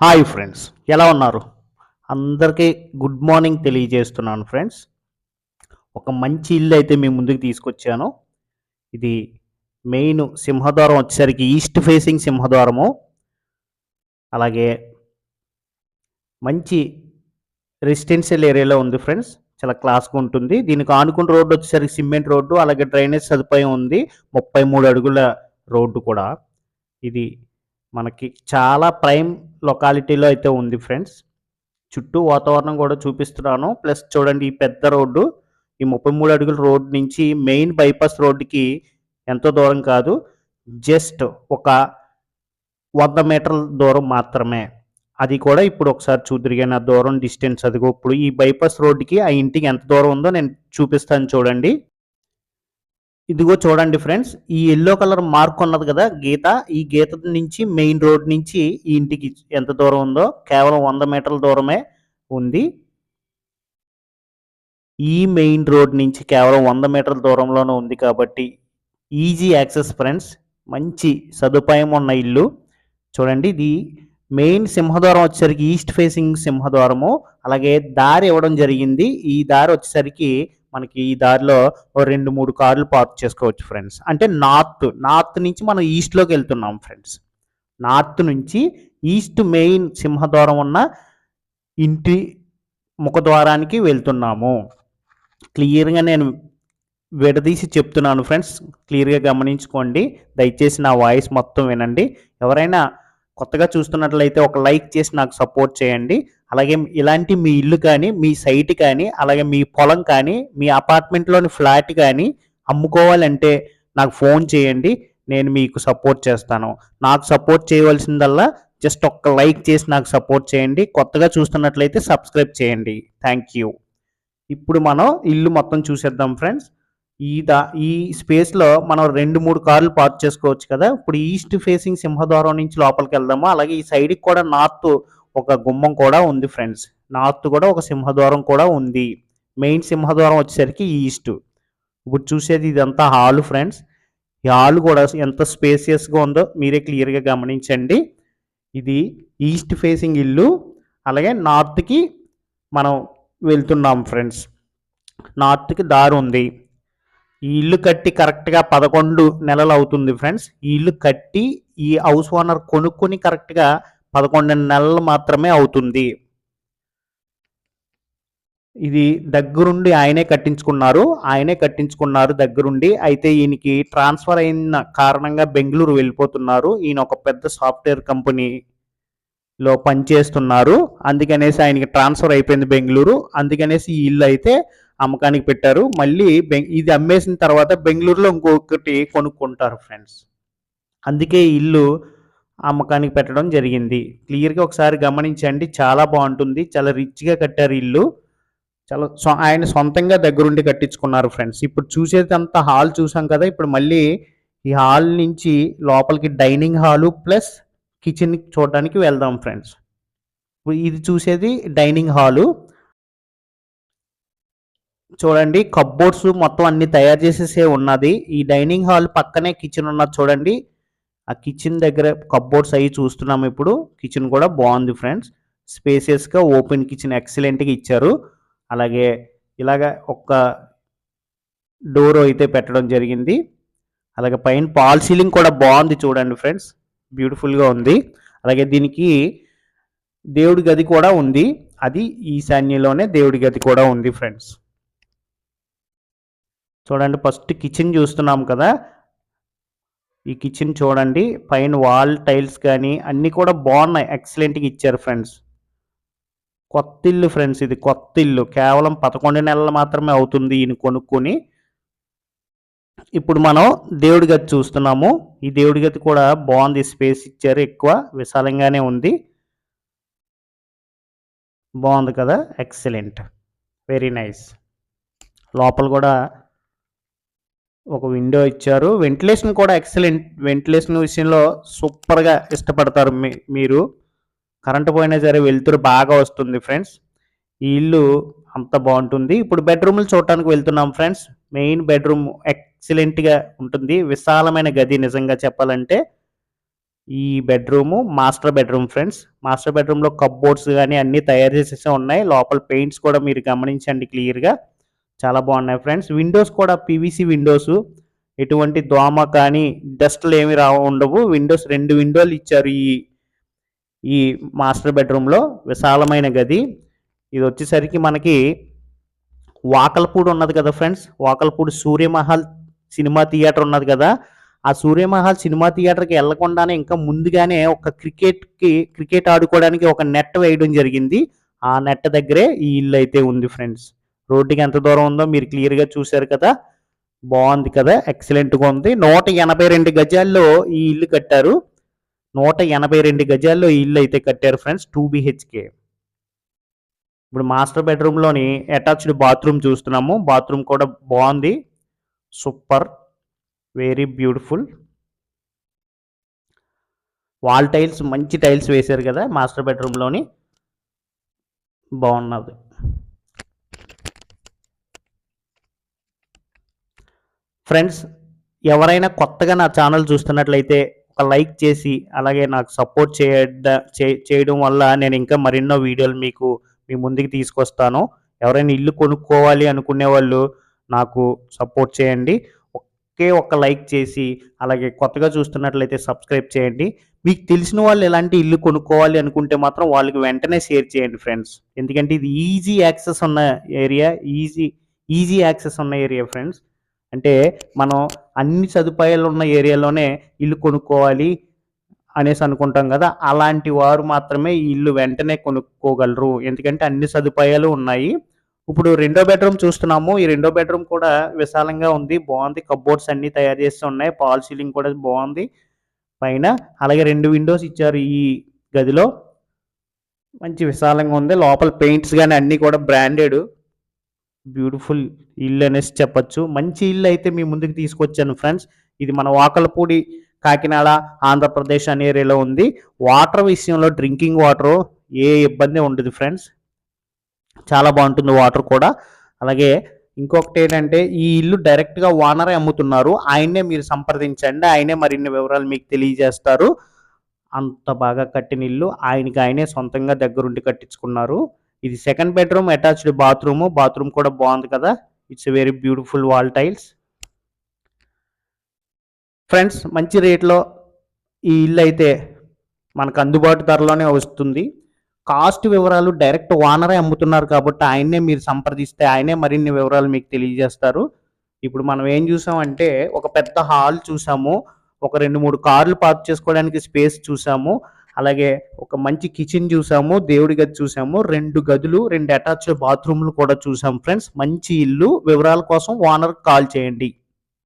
Hi friends ఎలా ఉన్నారు? అందరికీ గుడ్ మార్నింగ్ తెలియజేస్తున్నాను ఫ్రెండ్స్. ఒక మంచి ఇల్లు అయితే మీ ముందుకు తీసుకొచ్చాను. ఇది మెయిన్ సింహద్వారం వచ్చేసరికి ఈస్ట్ ఫేసింగ్ సింహద్వారము. అలాగే మంచి రెసిడెన్షియల్ ఏరియాలో ఉంది ఫ్రెండ్స్. చాలా క్లాస్గా ఉంటుంది. దీనికి ఆనుకున్న రోడ్డు వచ్చేసరికి సిమెంట్ రోడ్డు అలాగే డ్రైనేజ్ సదుపాయం ఉంది. ముప్పై మూడు అడుగుల రోడ్డు కూడా. ఇది మనకి చాలా ప్రైమ్ లొకాలిటీలో అయితే ఉంది ఫ్రెండ్స్ చుట్టూ వాతావరణం కూడా చూపిస్తున్నాను. ప్లస్ చూడండి ఈ పెద్ద రోడ్డు ఈ ముప్పై మూడు అడుగుల రోడ్ నుంచి మెయిన్ బైపాస్ రోడ్డుకి ఎంతో దూరం కాదు జస్ట్ ఒక వంద మీటర్ల దూరం మాత్రమే. అది కూడా ఇప్పుడు ఒకసారి చూద్దరిగాను దూరం డిస్టెన్స్ అదిగో ఇప్పుడు ఈ బైపాస్ రోడ్డుకి ఆ ఇంటికి ఎంత దూరం ఉందో నేను చూపిస్తాను చూడండి. ఇదిగో చూడండి ఫ్రెండ్స్ ఈ ఎల్లో కలర్ మార్క్ ఉన్నది కదా గీత ఈ గీత నుంచి మెయిన్ రోడ్ నుంచి ఈ ఇంటికి ఎంత దూరం ఉందో కేవలం వంద మీటర్ల దూరమే ఉంది. ఈ మెయిన్ రోడ్ నుంచి కేవలం వంద మీటర్ల దూరంలోనే ఉంది కాబట్టి ఈజీ యాక్సెస్ ఫ్రెండ్స్ మంచి సదుపాయం ఉన్న ఇల్లు. చూడండి ఇది మెయిన్ సింహద్వారం వచ్చేసరికి ఈస్ట్ ఫేసింగ్ సింహద్వారము అలాగే దారి ఇవ్వడం జరిగింది. ఈ దారి వచ్చేసరికి మనకి ఈ దారిలో ఓ రెండు మూడు కార్లు పార్క్ చేసుకోవచ్చు ఫ్రెండ్స్. అంటే నార్త్ నార్త్ నుంచి మనం ఈస్ట్లోకి వెళ్తున్నాం ఫ్రెండ్స్. నార్త్ నుంచి ఈస్ట్ మెయిన్ సింహద్వారం ఉన్న ఇంటి ముఖద్వారానికి వెళ్తున్నాము. క్లియర్గా నేను విడదీసి చెప్తున్నాను ఫ్రెండ్స్. క్లియర్గా గమనించుకోండి. దయచేసి నా వాయిస్ మొత్తం వినండి. ఎవరైనా కొత్తగా చూస్తున్నట్లయితే ఒక లైక్ చేసి నాకు సపోర్ట్ చేయండి. అలాగే ఇలాంటి మీ ఇల్లు కానీ మీ సైట్ కానీ అలాగే మీ పొలం కానీ మీ అపార్ట్మెంట్లోని ఫ్లాట్ కానీ అమ్ముకోవాలంటే నాకు ఫోన్ చేయండి. నేను మీకు సపోర్ట్ చేస్తాను. నాకు సపోర్ట్ చేయవలసిందల్లా జస్ట్ ఒక్క లైక్ చేసి నాకు సపోర్ట్ చేయండి. కొత్తగా చూస్తున్నట్లయితే సబ్స్క్రైబ్ చేయండి. Thank you. ఇప్పుడు మనం ఇల్లు మొత్తం చూసేద్దాం ఫ్రెండ్స్. ఈ దా ఈ స్పేస్లో మనం రెండు మూడు కార్లు పార్క్ చేసుకోవచ్చు కదా. ఇప్పుడు ఈస్ట్ ఫేసింగ్ సింహద్వారం నుంచి లోపలికి వెళ్దాము? అలాగే ఈ సైడ్కి కూడా నార్త్ ఒక గుమ్మం కూడా ఉంది ఫ్రెండ్స్. నార్త్ కూడా ఒక సింహద్వారం కూడా ఉంది. మెయిన్ సింహద్వారం వచ్చేసరికి ఈస్ట్. ఇప్పుడు చూసేది ఇదంతా హాల్ ఫ్రెండ్స్. ఈ హాల్ కూడా ఎంత స్పేసియస్గా ఉందో మీరే క్లియర్గా గమనించండి. ఇది ఈస్ట్ ఫేసింగ్ ఇల్లు. అలాగే నార్త్కి మనం వెళ్తున్నాం ఫ్రెండ్స్. నార్త్కి దారి ఉంది. ఈ ఇల్లు కట్టి కరెక్ట్గా పదకొండు నెలలు అవుతుంది ఫ్రెండ్స్. ఈ ఇల్లు కట్టి ఈ హౌస్ ఓనర్ కొనుక్కొని కరెక్ట్గా పదకొండు నెలలు మాత్రమే అవుతుంది. ఇది దగ్గరుండి ఆయనే కట్టించుకున్నారు. ఆయనే కట్టించుకున్నారు దగ్గరుండి. అయితే ఈయనకి ట్రాన్స్ఫర్ అయిన కారణంగా బెంగళూరు వెళ్ళిపోతున్నారు. ఈయన ఒక పెద్ద సాఫ్ట్వేర్ కంపెనీలో పనిచేస్తున్నారు. అందుకనేసి ఆయనకి ట్రాన్స్ఫర్ అయిపోయింది బెంగళూరు. అందుకనేసి ఈ ఇల్లు అయితే అమ్మకానికి పెట్టారు. మళ్ళీ బెం ఇది అమ్మేసిన తర్వాత బెంగళూరులో ఇంకొకటి కొనుక్కుంటారు ఫ్రెండ్స్. అందుకే ఇల్లు అమ్మకానికి పెట్టడం జరిగింది. క్లియర్గా ఒకసారి గమనించండి. చాలా బాగుంటుంది. చాలా రిచ్గా కట్టారు ఇల్లు. చాలా ఆయన సొంతంగా దగ్గరుండి కట్టించుకున్నారు ఫ్రెండ్స్. ఇప్పుడు చూసేది అంతా హాల్ చూసాం కదా! ఇప్పుడు మళ్ళీ ఈ హాల్ నుంచి లోపలికి డైనింగ్ హాలు ప్లస్ కిచెన్ చూడడానికి వెళ్దాం ఫ్రెండ్స్. ఇది చూసేది డైనింగ్ హాలు. చూడండి కబ్బోర్డ్స్ మొత్తం అన్ని తయారు చేసేసే ఉన్నది. ఈ డైనింగ్ హాల్ పక్కనే కిచెన్ ఉన్నది చూడండి. ఆ కిచెన్ దగ్గర కబ్బోర్డ్స్ అవి చూస్తున్నాం ఇప్పుడు. కిచెన్ కూడా బాగుంది ఫ్రెండ్స్ స్పేసియస్గా ఓపెన్ కిచెన్ ఎక్సలెంట్గా ఇచ్చారు. అలాగే ఇలాగ ఒక డోర్ అయితే పెట్టడం జరిగింది. అలాగే పైన పాల్ సీలింగ్ కూడా బాగుంది చూడండి ఫ్రెండ్స్ బ్యూటిఫుల్గా ఉంది. అలాగే దీనికి దేవుడి గది కూడా ఉంది. అది ఈశాన్యలోనే దేవుడి గది కూడా ఉంది ఫ్రెండ్స్ చూడండి ఫస్ట్ కిచెన్ చూస్తున్నాం కదా. ఈ కిచెన్ చూడండి. పైన వాల్ టైల్స్ కానీ అన్నీ కూడా బాగున్నాయి. ఎక్సలెంట్గా ఇచ్చారు ఫ్రెండ్స్ కొత్త ఇల్లు ఫ్రెండ్స్ ఇది. కొత్త ఇల్లు. కేవలం పదకొండు నెలలు మాత్రమే అవుతుంది ఈయన కొనుక్కొని. ఇప్పుడు మనం దేవుడి గది చూస్తున్నాము. ఈ దేవుడి గది కూడా బాగుంది. స్పేస్ ఇచ్చారు ఎక్కువ. విశాలంగానే ఉంది. బాగుంది కదా. ఎక్సలెంట్ వెరీ నైస్ లోపల కూడా ఒక విండో ఇచ్చారు. వెంటిలేషన్ కూడా ఎక్సలెంట్ వెంటిలేషన్ విషయంలో సూపర్గా ఇష్టపడతారు మీ మీరు. కరెంటు పోయినా సరే వెలుతురు బాగా వస్తుంది ఫ్రెండ్స్ ఈ ఇల్లు అంత బాగుంటుంది. ఇప్పుడు బెడ్రూమ్లు చూడటానికి వెళ్తున్నాం ఫ్రెండ్స్ మెయిన్ బెడ్రూమ్ ఎక్సలెంట్గా ఉంటుంది. విశాలమైన గది నిజంగా చెప్పాలంటే. ఈ bedroom master bedroom friends master బెడ్రూమ్లో కప్బోర్డ్స్ కానీ అన్నీ తయారు చేసేసి ఉన్నాయి. లోపల పెయింట్స్ కూడా మీరు గమనించండి క్లియర్గా చాలా బాగున్నాయి ఫ్రెండ్స్. విండోస్ కూడా పీవీసీ విండోస్. ఎటువంటి దోమ కానీ డస్ట్లు ఏమి రా ఉండవు. విండోస్ రెండు విండోలు ఇచ్చారు ఈ ఈ మాస్టర్ బెడ్రూమ్లో. విశాలమైన గది. ఇది వచ్చేసరికి మనకి వాకల్పూడి ఉన్నది కదా friends. Vakalpudi Suryamahal cinema theatre ఉన్నది కదా. ఆ సూర్యమహల్ సినిమా థియేటర్కి వెళ్ళకుండానే ఇంకా ముందుగానే ఒక క్రికెట్కి క్రికెట్ ఆడుకోవడానికి ఒక నెట్ వేయడం జరిగింది. ఆ నెట్ దగ్గరే ఈ ఇల్లు అయితే ఉంది ఫ్రెండ్స్. రోడ్డుకి ఎంత దూరం ఉందో మీరు క్లియర్గా చూశారు కదా? బాగుంది కదా? ఎక్సలెంట్గా ఉంది. నూట ఎనభై రెండు గజాల్లో ఈ ఇల్లు కట్టారు. నూట ఎనభై రెండు గజాల్లో ఈ ఇల్లు అయితే కట్టారు ఫ్రెండ్స్ టూ బిహెచ్కే ఇప్పుడు మాస్టర్ బెడ్రూమ్లోని అటాచ్డ్ బాత్రూమ్ చూస్తున్నాము. బాత్రూమ్ కూడా బాగుంది. Super very beautiful wall tiles మంచి టైల్స్ వేశారు కదా మాస్టర్ బెడ్రూమ్లోని బాగున్నది. ఫ్రెండ్స్ ఎవరైనా కొత్తగా నా ఛానల్ చూస్తున్నట్లయితే ఒక లైక్ చేసి అలాగే నాకు సపోర్ట్ చేయడ చేయడం వల్ల నేను ఇంకా మరెన్నో వీడియోలు మీకు మీ ముందుకు తీసుకొస్తాను. ఎవరైనా ఇల్లు కొనుక్కోవాలి అనుకునే వాళ్ళు నాకు సపోర్ట్ చేయండి. ఒకే ఒక్క లైక్ చేసి అలాగే కొత్తగా చూస్తున్నట్లయితే సబ్స్క్రైబ్ చేయండి. మీకు తెలిసిన వాళ్ళు ఎలాంటి ఇల్లు కొనుక్కోవాలి అనుకుంటే మాత్రం వాళ్ళకి వెంటనే షేర్ చేయండి ఫ్రెండ్స్. ఎందుకంటే ఇది ఈజీ యాక్సెస్ ఉన్న ఏరియా ఈజీ ఈజీ యాక్సెస్ ఉన్న ఏరియా ఫ్రెండ్స్. అంటే మనం అన్ని సదుపాయాలు ఉన్న ఏరియాలోనే ఇల్లు కొనుక్కోవాలి అనేసి అనుకుంటాం కదా అలాంటి వారు మాత్రమే ఈ ఇల్లు వెంటనే కొనుక్కోగలరు. ఎందుకంటే అన్ని సదుపాయాలు ఉన్నాయి. ఇప్పుడు రెండో బెడ్రూమ్ చూస్తున్నాము. ఈ రెండో బెడ్రూమ్ కూడా విశాలంగా ఉంది. బాగుంది. కబోర్డ్స్ అన్ని తయారు చేసి ఉన్నాయి. పాల్ సీలింగ్ కూడా బాగుంది. పైన అలాగే రెండు విండోస్ ఇచ్చారు ఈ గదిలో. మంచి విశాలంగా ఉంది. లోపల పెయింట్స్ కానీ అన్నీ కూడా బ్రాండెడ్. బ్యూటిఫుల్ ఇల్లు అనేసి చెప్పచ్చు. మంచి ఇల్లు అయితే మీ ముందుకు తీసుకొచ్చాను ఫ్రెండ్స్. ఇది మన వాకలపూడి కాకినాడ ఆంధ్రప్రదేశ్ అనే ఏరియాలో ఉంది. వాటర్ విషయంలో డ్రింకింగ్ వాటర్ ఏ ఇబ్బంది ఉండదు ఫ్రెండ్స్. చాలా బాగుంటుంది వాటర్ కూడా. అలాగే ఇంకొకటి ఏంటంటే ఈ ఇల్లు డైరెక్ట్గా ఓనరే అమ్ముతున్నారు. ఆయన్నే మీరు సంప్రదించండి. ఆయనే మరిన్ని వివరాలు మీకు తెలియజేస్తారు. అంత బాగా కట్టిన ఇల్లు. ఆయనకి ఆయనే సొంతంగా దగ్గరుండి కట్టించుకున్నారు. ఇది second bedroom attached bathroom bathroom కూడా బాగుంది కదా. It's very beautiful wall tiles friends మంచి రేట్లో ఈ ఇల్లు అయితే మనకు అందుబాటు ధరలోనే వస్తుంది. కాస్ట్ వివరాలు డైరెక్ట్ ఓనరే అమ్ముతున్నారు కాబట్టి ఆయన్నే మీరు సంప్రదిస్తే ఆయనే మరిన్ని వివరాలు మీకు తెలియజేస్తారు. ఇప్పుడు మనం ఏం చూసామంటే ఒక పెద్ద హాల్ చూసాము. ఒక రెండు మూడు కార్లు పార్క్ చేసుకోవడానికి స్పేస్ చూసాము. అలాగే ఒక మంచి కిచెన్ చూసాము దేవుడి గది చూసాము రెండు గదులు రెండు అటాచ్డ్ బాత్రూమ్లు కూడా చూసాం ఫ్రెండ్స్ మంచి ఇల్లు. వివరాల కోసం ఓనర్ కాల్ చేయండి.